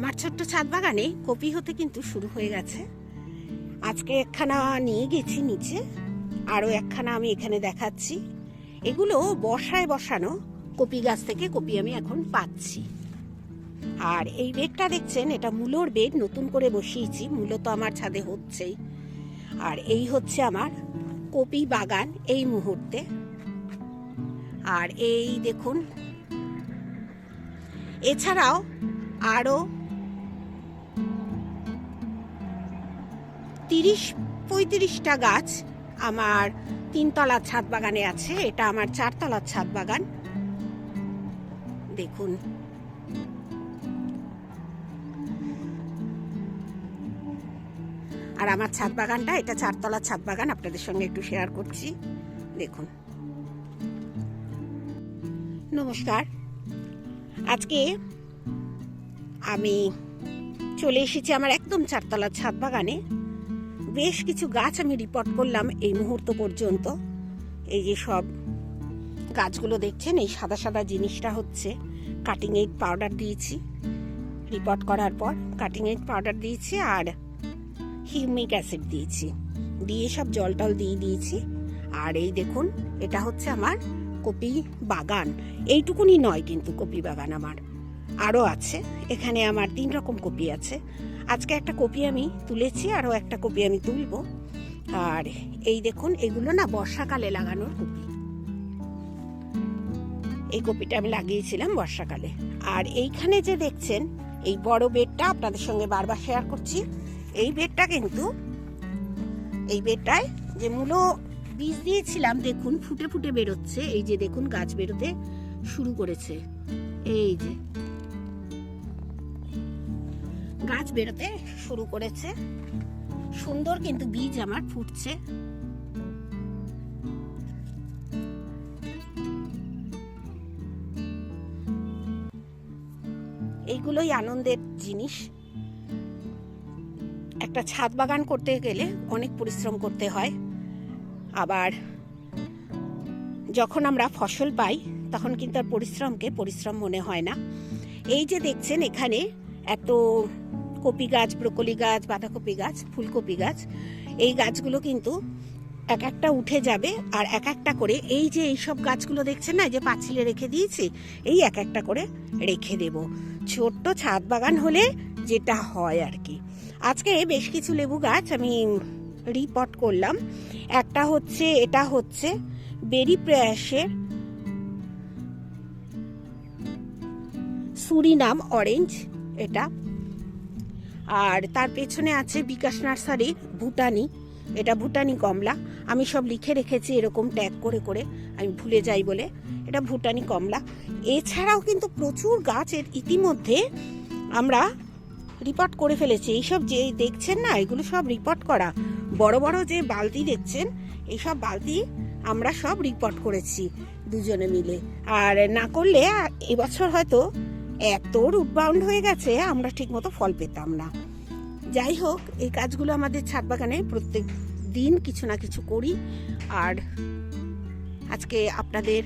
আমার ছোট্ট ছাদ বাগানে কপি হতে কিন্তু শুরু হয়ে গেছে। আজকে একখানা নিয়ে গেছি নিচে, আরও একখানা আমি এখানে দেখাচ্ছি। এগুলো বর্ষায় বসানো কপি গাছ থেকে কপি আমি এখন পাচ্ছি। আর এই বেডটা দেখছেন, এটা মূলোর বেড, নতুন করে বসিয়েছি, মূলো তো আমার ছাদে হচ্ছেই। আর এই হচ্ছে আমার কপি বাগান এই মুহূর্তে। আর এই দেখুন, এছাড়াও আরও তিরিশ, পঁয়ত্রিশটা গাছ আমার তিনতলার ছাদ বাগানে আছে। এটা আমার চারতলার ছাদ বাগান। দেখুন। আর আমার ছাদ বাগানটা, এটা চারতলার ছাদ বাগান, আপনাদের সঙ্গে একটু শেয়ার করছি। দেখুন। নমস্কার। আজকে আমি চলে এসেছি আমার একদম চারতলার ছাদ বাগানে। বেশ কিছু গাছ আমি রিপোর্ট করলাম এই মুহূর্ত পর্যন্ত। এই যে সব গাছগুলো দেখছেন, এই সাদা সাদা জিনিসটা হচ্ছে। কাটিং এইড পাউডার দিয়েছি। রিপোর্ট করার পর কাটিং এইড পাউডার দিয়েছি আর হিউমিক অ্যাসিড দিয়েছি। দিয়ে সব জল টল দিয়ে দিয়েছি। আর এই দেখুন, এটা হচ্ছে আমার কপি বাগান। এইটুকুনি নয় কিন্তু কপি বাগান আমার। আরও আছে। এখানে আমার তিন রকম কপি আছে। আজকে একটা কপি আমি তুলেছি আরও একটা কপি আমি তুলবো। আর এই দেখুন, এগুলো না বর্ষাকালে লাগানোর কপি। এই কপিটা আমি লাগিয়েছিলাম বর্ষাকালে। আর এইখানে যে দেখছেন, এই বড় বেডটা আপনাদের সঙ্গে বারবার শেয়ার করছি। এই বেডটা কিন্তু, এই বেডটায় যে মূলো বীজ দিয়েছিলাম, দেখুন, ফুটে ফুটে বেরোচ্ছে। এই যে দেখুন, গাছ বেরোতে শুরু করেছে। এই যে গাছ বেরোতে শুরু করেছে। সুন্দর কিন্তু বীজ আমার ফুটছে। এইগুলোই আনন্দের জিনিস। একটা ছাদ বাগান করতে গেলে অনেক পরিশ্রম করতে হয়। আবার যখন আমরা ফসল পাই, তখন কিন্তু আর পরিশ্রমকে পরিশ্রম মনে হয় না। এই যে দেখছেন এখানে এত কপি গাছ, ব্রকলি গাছ, বাঁধাকপি গাছ, ফুলকপি গাছ, এই গাছগুলো কিন্তু এক একটা উঠে যাবে আর এক একটা করে এই যে এইসব গাছগুলো দেখছেন না যে পাঁচিলে রেখে দিয়েছি, এই এক একটা করে রেখে দেব। ছোট্ট ছাদ বাগান হলে যেটা হয় আর কি। আজকে বেশ কিছু লেবু গাছ আমি রিপোর্ট করলাম। একটা হচ্ছে, এটা হচ্ছে বেরি প্রয়াসের সুরিনাম অরেঞ্জ এটা আর তার পেছনে আছে বিকাশ নার্সারির ভুটানি। এটা ভুটানি কমলা। আমি সব লিখে রেখেছি এরকম ট্যাগ করে করে। আমি ভুলে যাই বলে। এটা ভুটানি কমলা। এছাড়াও কিন্তু প্রচুর গাছের ইতিমধ্যে আমরা রিপোর্ট করে ফেলেছি। এইসব যে দেখছেন না, এগুলো সব রিপোর্ট করা। বড় বড় যে বালতি দেখছেন, এইসব বালতি আমরা সব রিপোর্ট করেছি দুজনে মিলে। আর না করলে এবছর হয়তো এত রুটবাউন্ড হয়ে গেছে, আমরা ঠিকমতো ফল পেতাম না। যাই হোক, এই কাজগুলো আমাদের ছাদ বাগানে প্রত্যেক দিন কিছু না কিছু করি। আর আজকে আপনাদের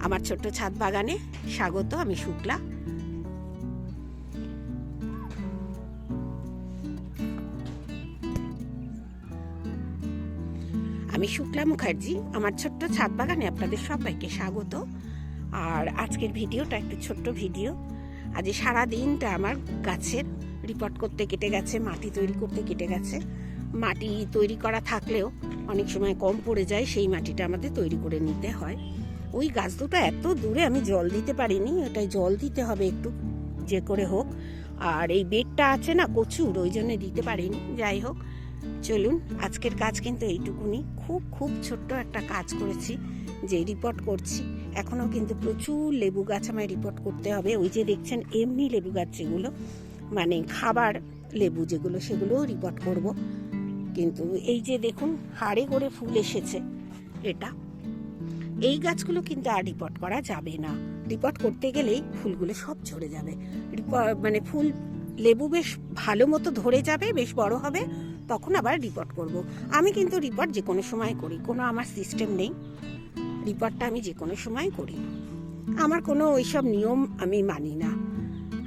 আমার ছোট্ট ছাদ বাগানে স্বাগত, আমি শুক্লা। আমি শুক্লা মুখার্জি, আমার ছোট্ট ছাদ বাগানে আপনাদের সবাইকে স্বাগত। আর আজকের ভিডিওটা একটু ছোট্ট ভিডিও। আজ সারা দিনটা আমার গাছের রিপোর্ট করতে কেটে গেছে, মাটি তৈরি করতে কেটে গেছে। মাটি তৈরি করা থাকলেও অনেক সময় কম পড়ে যায়, সেই মাটিটা আমাদের তৈরি করে নিতে হয়। ওই গাছ দুটো এত দূরে আমি জল দিতে পারিনি, ওটাই জল দিতে হবে একটু, যে করে হোক। আর এই বেডটা আছে না কচুর, ওই জন্য দিতে পারিনি। যাই হোক, চলুন, আজকের কাজ কিন্তু এইটুকুনি। খুব খুব ছোট্ট একটা কাজ করেছি, যে রিপোর্ট করছি। এখনও কিন্তু প্রচুর লেবু গাছ আমায় রিপোর্ট করতে হবে। ওই যে দেখছেন, এমনি লেবু গাছ যেগুলো মানে খাবার লেবু যেগুলো, সেগুলোও রিপোর্ট করব। কিন্তু এই যে দেখুন, হাড়ে করে ফুল এসেছে এটা। এই গাছগুলো কিন্তু আর রিপোর্ট করা যাবে না। রিপোর্ট করতে গেলেই ফুলগুলো সব ঝরে যাবে। মানে ফুল লেবু বেশ ভালো মতো ধরে যাবে, বেশ বড় হবে, তখন আবার রিপোর্ট করব। আমি কিন্তু রিপোর্ট যে কোনো সময় করি, কোনো আমার সিস্টেম নেই। রিপোর্টটা আমি যে কোনো সময় করি। আমার কোনো ওইসব নিয়ম আমি মানি না।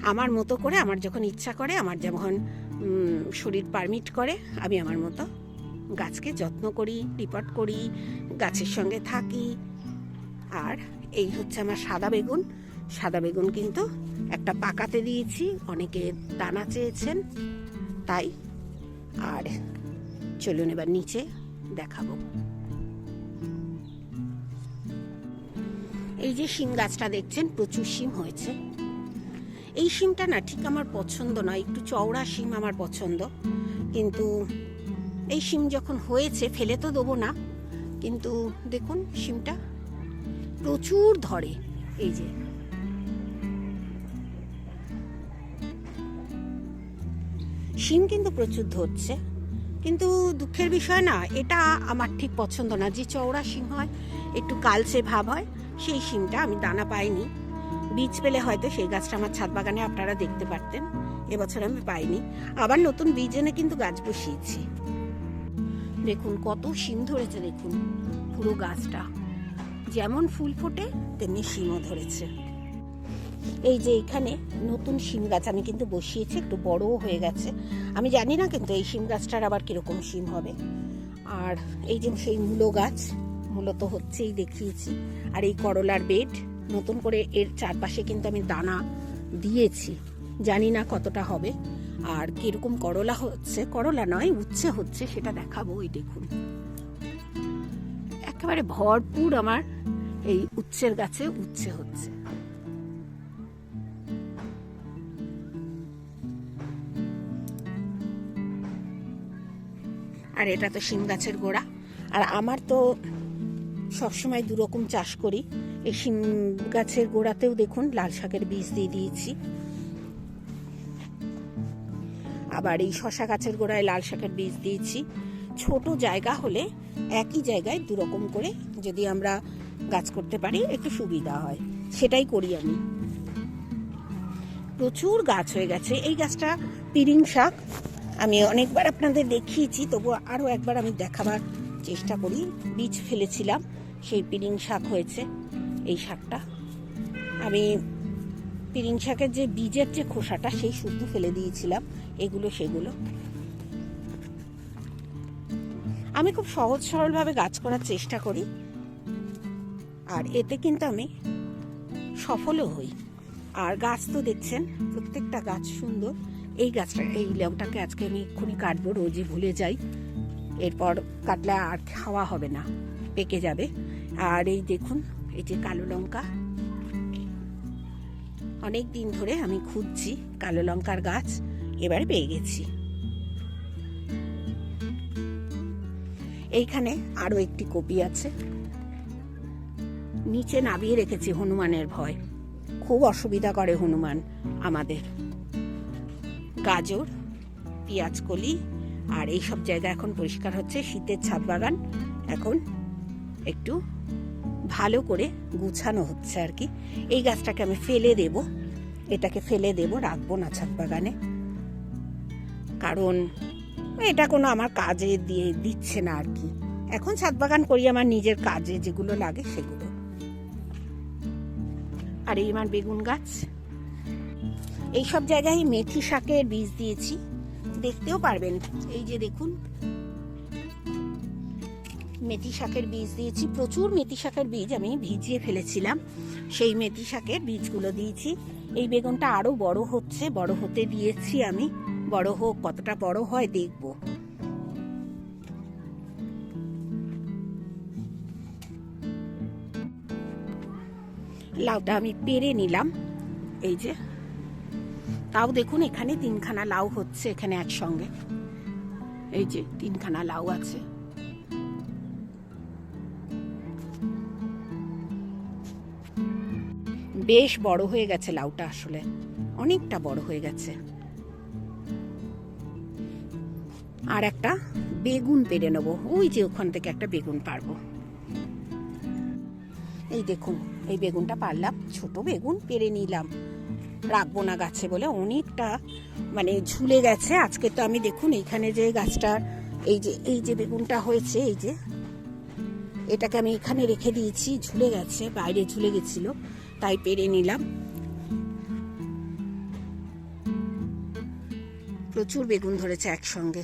আমার মতো করে আমার যখন ইচ্ছা করে, আমার যখন শরীর পারমিট করে, আমি আমার মতো গাছকে যত্ন করি রিপোর্ট করি, গাছের সঙ্গে থাকি। আর এই হচ্ছে আমার সাদা বেগুন। সাদা বেগুন কিন্তু একটা পাকাতে দিয়েছি, অনেকে দানা চেয়েছেন, তাই। আর চলুন এবার নিচে দেখাবো। এই যে শিম গাছটা দেখছেন, প্রচুর শিম হয়েছে। এই শিমটা না ঠিক আমার পছন্দ নয় একটু চওড়া শিম আমার পছন্দ। কিন্তু এই শিম যখন হয়েছে, ফেলে তো দেবো না। কিন্তু দেখুন শিমটা প্রচুর ধরে, এই যে। শিম কিন্তু প্রচুর ধরছে, কিন্তু দুঃখের বিষয় না, এটা আমার ঠিক পছন্দ না। যে চওড়া শিম হয়, একটু কালচে ভাব হয় সেই শিমটা আমি দানা পাইনি। বীজ পেলে হয়তো সেই গাছটা আমার ছাদ বাগানে আপনারা দেখতে পারতেন। এবছর আমি পাইনি। আবার নতুন বীজ এনে কিন্তু গাছ বসিয়েছি। দেখুন, কত শিম ধরেছে, দেখুন, পুরো গাছটা। যেমন ফুল ফোটে, তেমনি শিমও ধরেছে। এই যে এখানে নতুন শিম গাছ আমি কিন্তু বসিয়েছি, একটু বড়ও হয়ে গেছে। আমি জানি না কিন্তু এই শিম গাছটার আবার কীরকম শিম হবে। আর এই যে সেই মূলো গাছ মূলত হচ্ছেই দেখিয়েছি। আর এই করলার বেড নতুন করে এর চারপাশে কিন্তু আমি দানা দিয়েছি। জানি না কতটা হবে। আর কীরকম করলা হচ্ছে, করলা নয়, উচ্ছে হচ্ছে, সেটা দেখাবো ওই দেখুন। একেবারে ভরপুর আমার এই উচ্ছের গাছে উচ্ছে হচ্ছে। আর এটা তো শিম গাছের গোড়া। আর আমার তো সবসময় দুরকম চাষ করি। এই শিম গাছের গোড়াতেও দেখুন লাল শাকের বীজ দিয়ে দিয়েছি। আবার এই শশা গাছের গোড়ায় লাল শাকের বীজ দিয়েছি। ছোট জায়গা হলে একই জায়গায় দুরকম করে যদি আমরা গাছ করতে পারি, একটু সুবিধা হয়। সেটাই করি আমি। প্রচুর গাছ হয়ে গেছে। এই গাছটা পিরিং শাক। আমি অনেকবার আপনাদের দেখিয়েছি তবু আরও একবার আমি দেখাবার চেষ্টা করি। বীজ ফেলেছিলাম। সেই পিরিং শাক হয়েছে, এই শাকটা। আমি পিরিং শাকের যে বীজের যে খোসাটা, সেই শুদ্ধ ফেলে দিয়েছিলাম, এগুলো সেগুলো। আমি খুব সহজ সরলভাবে গাছ করার চেষ্টা করি, আর এতে কিন্তু আমি সফলও হই। আর গাছ তো দেখছেন, প্রত্যেকটা গাছ সুন্দর। এই গাছটা, এই লেউটাকে আজকে আমি এক্ষুনি কাটবো, রোজই ভুলে যাই। এরপর কাটলে আর খাওয়া হবে না, পেকে যাবে। আর এই দেখুন, এই যে কালো লঙ্কা। অনেক দিন ধরে আমি খুঁজছি কালো লঙ্কার গাছ, এবার পেয়ে গেছি। এইখানে আরও একটি কপি আছে। নিচে নামিয়ে রেখেছি হনুমানের ভয়। খুব অসুবিধা করে হনুমান আমাদের। গাজর, পেঁয়াজ কলি আর এই সব জায়গা এখন পরিষ্কার হচ্ছে, শীতের ছাদ বাগান। এখন একটু ভালো করে গুছানো হচ্ছে আর কি। এই গাছটাকে আমি ফেলে দেব। এটাকে ফেলে দেব, রাখব না ছাদ বাগানে। কারণ এটা কোনো আমার কাজে দিয়ে দিচ্ছে না আর কি। এখন ছাদ বাগান করি আমার নিজের কাজে যেগুলো লাগে সেগুলো। আর এই আমার বেগুন গাছ। এই সব জায়গায় মেথি শাকের বীজ দিয়েছি। দেখতেও পারবেন। এই যে দেখুন। মেথি শাকের বীজ দিয়েছি। প্রচুর মেথি শাকের বীজ আমি ভিজিয়ে ফেলেছিলাম। সেই মেথি শাকের বীজগুলো দিয়েছি। এই বেগুনটা আরও বড় হচ্ছে। বড় হতে দিয়েছি আমি। বড় হোক, কতটা বড় হয় দেখব। লাউটা আমি পেরে নিলাম। এই যে। তাও দেখুন, এখানে তিনখানা লাউ হচ্ছে এখানে একসঙ্গে। এই যে তিনখানা লাউ আছে। বেশ বড় হয়ে গেছে লাউটা আসলে। অনেকটা বড় হয়ে গেছে। আর একটা বেগুন পেরে নেব। ওই যে ওখান থেকে একটা বেগুন পারব। এই দেখুন, এই বেগুনটা পারলাম। ছোট বেগুন পেরে নিলাম। রাখব না গাছে বলে অনেকটা মানে ঝুলে গেছে। আজকে তো আমি দেখুন এইখানে যে গাছটার এই যে এই যে বেগুনটা হয়েছে, এই যে, এটাকে আমি এখানে রেখে দিয়েছি, ঝুলে গেছে, বাইরে ঝুলে গেছিল, তাই পেরে নিলাম। প্রচুর বেগুন ধরেছে একসঙ্গে।